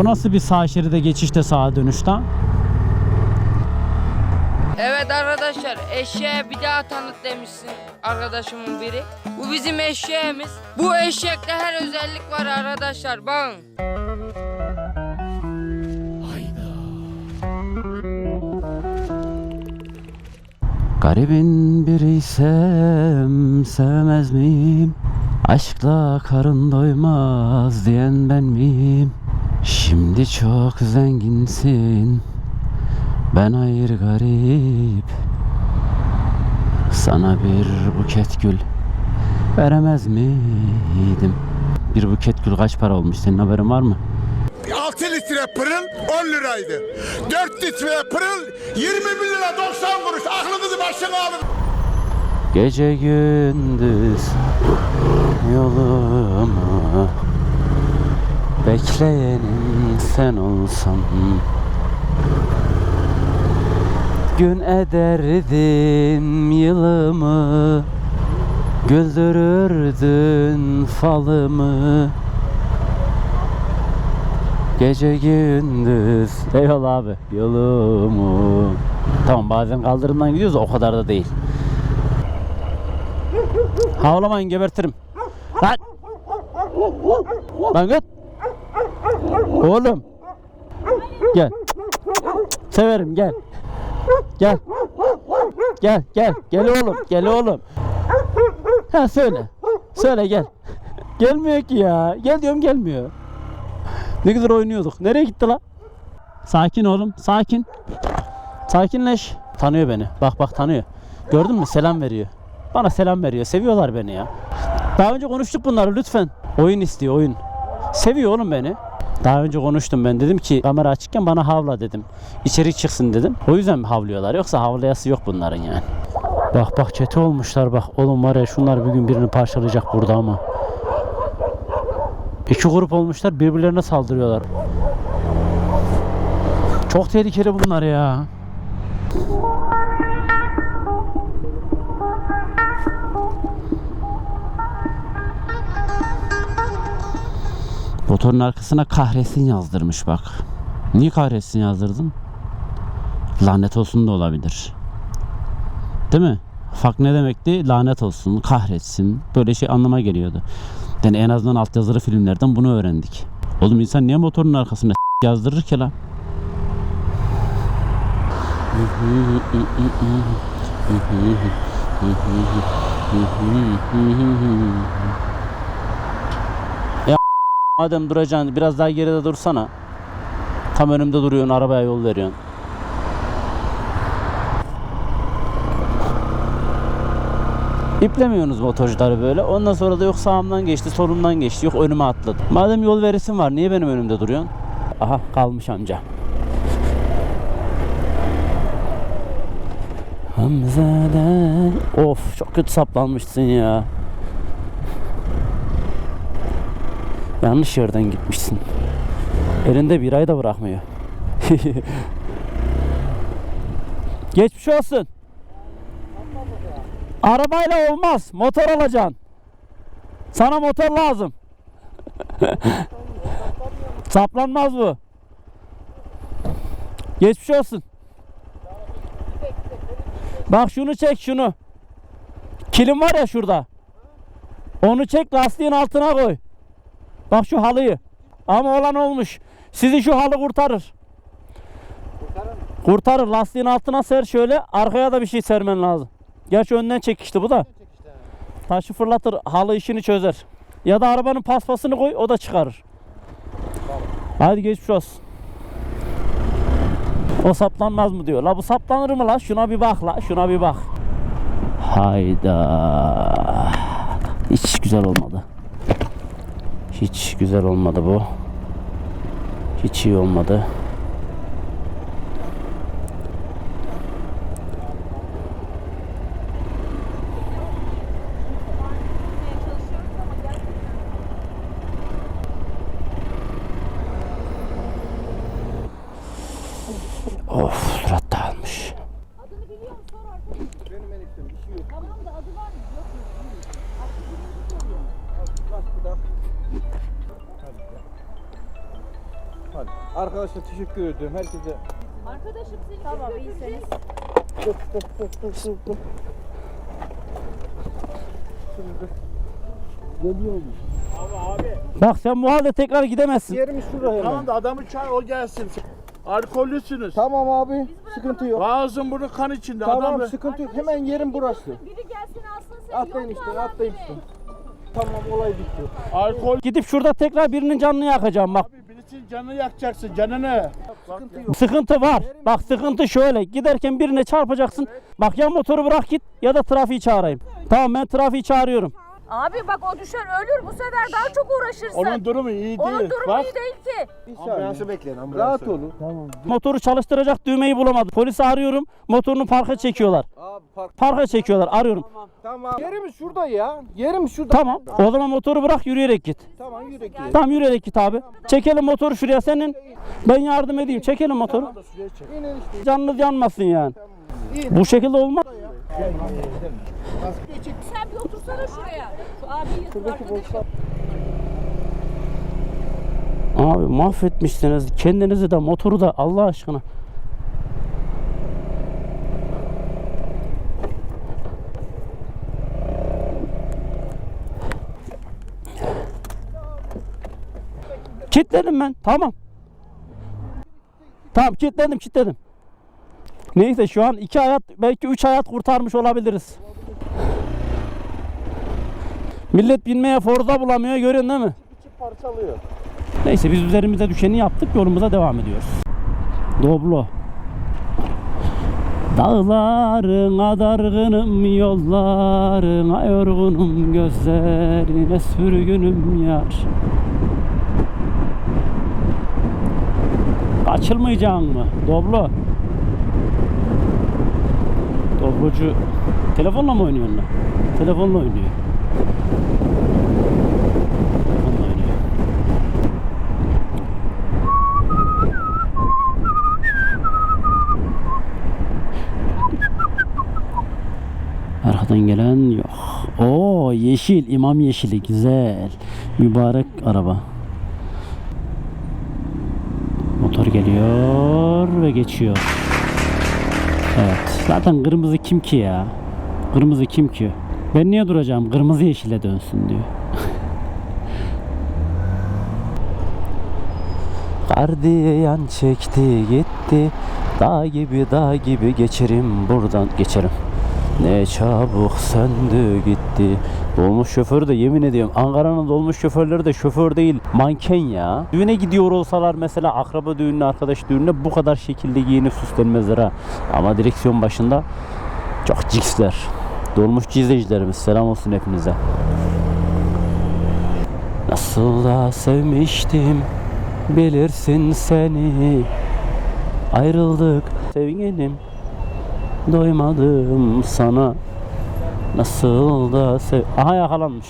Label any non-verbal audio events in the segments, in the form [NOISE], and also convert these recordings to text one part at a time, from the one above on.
O nasıl bir sağ şeride geçişte sağa dönüşte? Evet arkadaşlar eşeğe bir daha tanıt demişsin arkadaşımın biri. Bu bizim eşeğimiz. Bu eşekte her özellik var arkadaşlar bakın. Garibin biriysem sevmez miyim? Aşkla karın doymaz diyen ben miyim? Şimdi çok zenginsin Ben hayır garip Sana bir buket gül Veremez miydim? Bir buket gül kaç para olmuş senin haberin var mı? 6 litre pırıl 10 liraydı. 4 litre pırıl 21 lira 90 kuruş. Aklınızı başına alın. Gece gündüz yolumu Bekleyenim sen olsan Gün ederdim yılımı Güldürürdün falımı Gece gündüz Eyvallah abi yolumu Tamam bazen kaldırımdan gidiyoruz o kadar da değil Havlamayın gebertirim. Lan! Lan git. Oğlum. Gel. Severim gel. Gel. Gel gel. Gel oğlum. Gel oğlum. Ha söyle. Söyle gel. Gelmiyor ki ya. Gel diyorum gelmiyor. Ne güzel oynuyorduk. Nereye gitti la? Sakin oğlum. Sakin. Sakinleş. Tanıyor beni. Bak bak tanıyor. Gördün mü? Selam veriyor. Bana selam veriyor. Seviyorlar beni ya. Daha önce konuştuk bunları lütfen. Oyun istiyor oyun. Seviyor oğlum beni. Daha önce konuştum ben dedim ki kamera açıkken bana havla dedim. İçeri çıksın dedim. O yüzden havlıyorlar. Yoksa havlayası yok bunların yani. Bak bak çete olmuşlar bak. Oğlum var ya şunlar bir gün birini parçalayacak burada ama. İki grup olmuşlar birbirlerine saldırıyorlar. Çok tehlikeli bunlar ya. Motorun arkasına kahretsin yazdırmış bak. Niye kahretsin yazdırdın? Lanet olsun da olabilir. Değil mi? Fak ne demekti? Lanet olsun, kahretsin. Böyle şey anlama geliyordu. Yani en azından altyazılı filmlerden bunu öğrendik. Oğlum insan niye motorun arkasına yazdırır ki lan? [LAUGHS] Madem duracaksın biraz daha geride dursana. Tam önümde duruyorsun arabaya yol veriyorsun. İplemiyorsunuz motorcuları böyle. Ondan sonra da yok sağımdan geçti, solumdan geçti, yok önüme atladı. Madem yol veresin var niye benim önümde duruyorsun? Aha kalmış amca. Hamzade. Of çok kötü saplanmışsın ya. Yanlış yerden gitmişsin. Elinde bir ay da bırakmıyor. [LAUGHS] Geçmiş olsun. Arabayla olmaz. Motor alacaksın. Sana motor lazım. [LAUGHS] Saplanmaz bu. Geçmiş olsun. Bak şunu çek şunu. Kilim var ya şurada. Onu çek lastiğin altına koy. Bak şu halıyı. Ama olan olmuş. Sizi şu halı kurtarır. Kurtarır. Lastiğin altına ser şöyle. Arkaya da bir şey sermen lazım. Gerçi önden çekişti bu da. Taşı fırlatır. Halı işini çözer. Ya da arabanın paspasını koy o da çıkarır. Hadi geçmiş olsun. O saplanmaz mı diyor. La bu saplanır mı la? Şuna bir bak la. Şuna bir bak. Hayda. Hiç güzel olmadı. Hiç güzel olmadı bu. Hiç iyi olmadı. Arkadaşlar teşekkür ediyorum herkese. Arkadaşım seni tamam, iyiyseniz. Dur dur dur dur dur dur. Şimdi Bak sen bu halde tekrar gidemezsin. yerimiz şurada hemen. Tamam da adamı çağır o gelsin. Alkollüsünüz. Tamam abi sıkıntı yok. Ağzın burnu kan içinde. Tamam Adam sıkıntı yok. Hemen yerim burası. Biri gelsin alsın seni. Atlayın mu işte atlayın işte. Tamam olay bitti. alkol Gidip şurada tekrar birinin canını yakacağım bak. Abi birisinin canını yakacaksın canını. Sıkıntı yok. Sıkıntı var. Bak sıkıntı şöyle. Giderken birine çarpacaksın. Bak ya motoru bırak git ya da trafiği çağırayım. Tamam ben trafiği çağırıyorum. Abi bak o düşer ölür bu sefer daha çok uğraşırsın. Onun durumu iyi değil. Onun durumu Bak iyi değil ki. Bir saniye. bekleyin Rahat olun. Motoru çalıştıracak düğmeyi bulamadım. Polisi arıyorum. Motorunu parka çekiyorlar. Abi park. Parka çekiyorlar. Arıyorum. Tamam. Yerimiz şurada ya. Yerimiz şurada. Tamam. O zaman motoru bırak yürüyerek git. Tamam yürü gidelim. Tamam yürüyerek git abi. Çekelim motoru şuraya senin. Ben yardım edeyim. Çekelim motoru. İşte. Canınız yanmasın yani. Bu şekilde olmaz. Sen bir otursana şuraya. Şu abiyi arkadaşı. Abi mahvetmişsiniz. Kendinizi de motoru da Allah aşkına. Kilitledim ben. Tamam. Tamam kilitledim kilitledim. Neyse şu an iki hayat belki üç hayat kurtarmış olabiliriz. Millet binmeye forza bulamıyor görüyorsun değil mi? Parçalıyor. Neyse biz üzerimize düşeni yaptık yolumuza devam ediyoruz. Doblo. Dağlarına dargınım yollarına yorgunum gözlerine sürgünüm yar. Açılmayacaksın mı? Doblo. Doblocu telefonla mı oynuyorsun lan? Telefonla oynuyor. Telefonla oynuyor. Arkadan gelen yok. Oo yeşil, imam yeşili güzel. Mübarek araba. Motor geliyor ve geçiyor. Evet. Zaten kırmızı kim ki ya? Kırmızı kim ki? Ben niye duracağım? Kırmızı yeşile dönsün diyor. [LAUGHS] Gardiyan çekti gitti Dağ gibi dağ gibi geçerim buradan geçerim Ne çabuk söndü gitti. Dolmuş şoförü de yemin ediyorum Ankara'nın dolmuş şoförleri de şoför değil manken ya. Düğüne gidiyor olsalar mesela akraba düğününe arkadaş düğününe bu kadar şekilde giyinip süslenmezler ha. Ama direksiyon başında çok ciksler. Dolmuş izleyicilerimiz selam olsun hepinize. Nasıl da sevmiştim bilirsin seni. Ayrıldık. Sevgilim Doymadım sana. Nasıl da sev... Aha yakalanmış.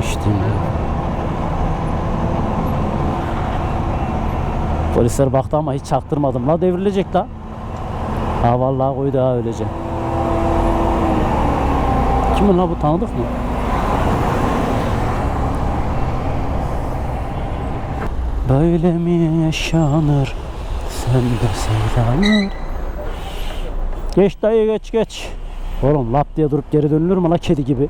İşte Polisler baktı ama hiç çaktırmadım. La devrilecek la. Ha vallahi koydu ha öylece. Kimin la bu? Tanıdık mı? Böyle mi yaşanır? Sen de sevdanır. Geç dayı geç geç. Oğlum lap diye durup geri dönülür mü la kedi gibi?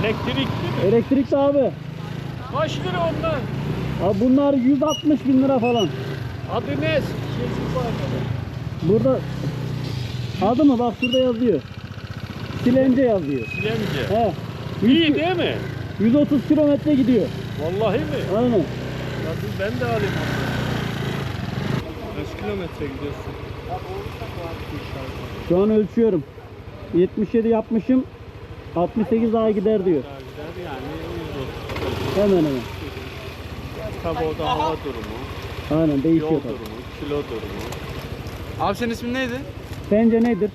Elektrik Elektrikli abi. kaç lira onlar? Abi bunlar 160 bin lira falan. Adı ne? Burada adı mı bak şurada yazıyor. Silence yazıyor. Silemce. He. İyi değil mi? 130 kilometre gidiyor. Vallahi mi? Aynen. Nasıl ben de alayım. Kaç kilometre gidiyorsun? Şu an ölçüyorum. 77 yapmışım. 68 daha gider diyor. Güzel yani 130. Hemen hemen. Tabi o da hava durumu, Aynen değişiyor yol tabii. durumu, kilo durumu. Abi senin ismin neydi? Sence nedir?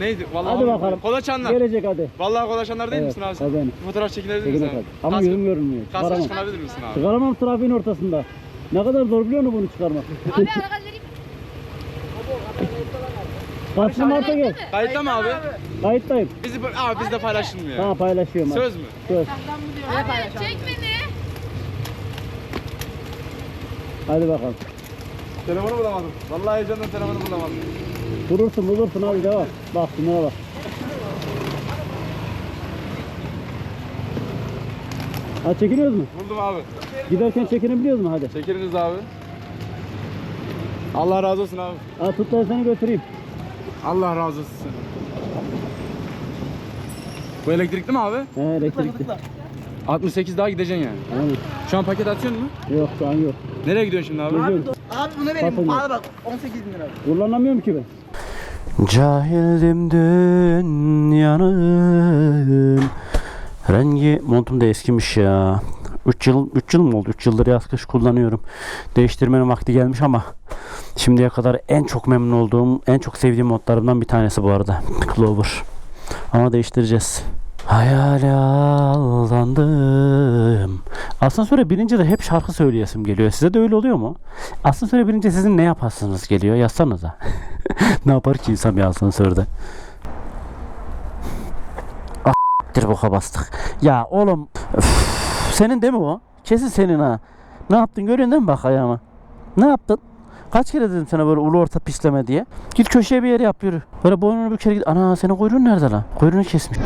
Neydi? Vallahi Hadi abi- bakalım. Kolaçanlar. Gelecek hadi. Vallahi Kolaçanlar değil Evet, misin abi sen? fotoğraf çekilebilir misin? hadi. Ama Kask- yüzüm görünmüyor. Kaskı çıkarabilir misin abi? Çıkaramam trafiğin ortasında. Ne kadar zor biliyor musun bunu çıkarmak? Abi araba vereyim. [LAUGHS] Kaçlı marta gel. Kayıtta mı abi? Kayıttayım. Bizi abi bizde paylaşılmıyor. Tamam paylaşıyorum. Söz mü? Söz. Çek beni. Hadi bakalım. Telefonu bulamadım. Vallahi heyecandan telefonu bulamadım. Bulursun bulursun hadi devam. Bak şunlara bak. Ha çekiniyoruz mu? Buldum abi. Giderken çekinebiliyoruz mu hadi? Çekiliniz abi. Allah razı olsun abi. Ha tut da seni götüreyim. Allah razı olsun. Bu elektrikli mi abi? He elektrikli. 68 daha gideceksin yani. Aynen. Şu an paket atıyorsun mu? Yok şu an yok. Nereye gidiyorsun şimdi abi? Geziyorum. Abi bunu Bakın. vereyim. Al bak 18 bin lira. Kullanamıyorum ki ben. Cahildim dünyanın Rengi montum da eskimiş ya 3 yıl 3 yıl mı oldu? 3 yıldır yaz kış kullanıyorum. Değiştirmenin vakti gelmiş ama şimdiye kadar en çok memnun olduğum, en çok sevdiğim modlarımdan bir tanesi bu arada. Clover. Ama değiştireceğiz. Hayale aldandım. Asansöre binince de hep şarkı söyleyesim geliyor. Size de öyle oluyor mu? Asansöre binince sizin ne yapasınız geliyor? Yazsanıza. [LAUGHS] ne yapar ki insan bir asansörde? Ah boka bastık. Ya oğlum üf, senin değil mi o? Kesin senin ha. Ne yaptın görüyorsun değil mi bak ayağıma? Ne yaptın? Kaç kere dedim sana böyle ulu orta pisleme diye. Git köşeye bir yere yap yürü. Böyle boynunu büker git. Ana senin kuyruğun nerede lan? Kuyruğunu kesmiş.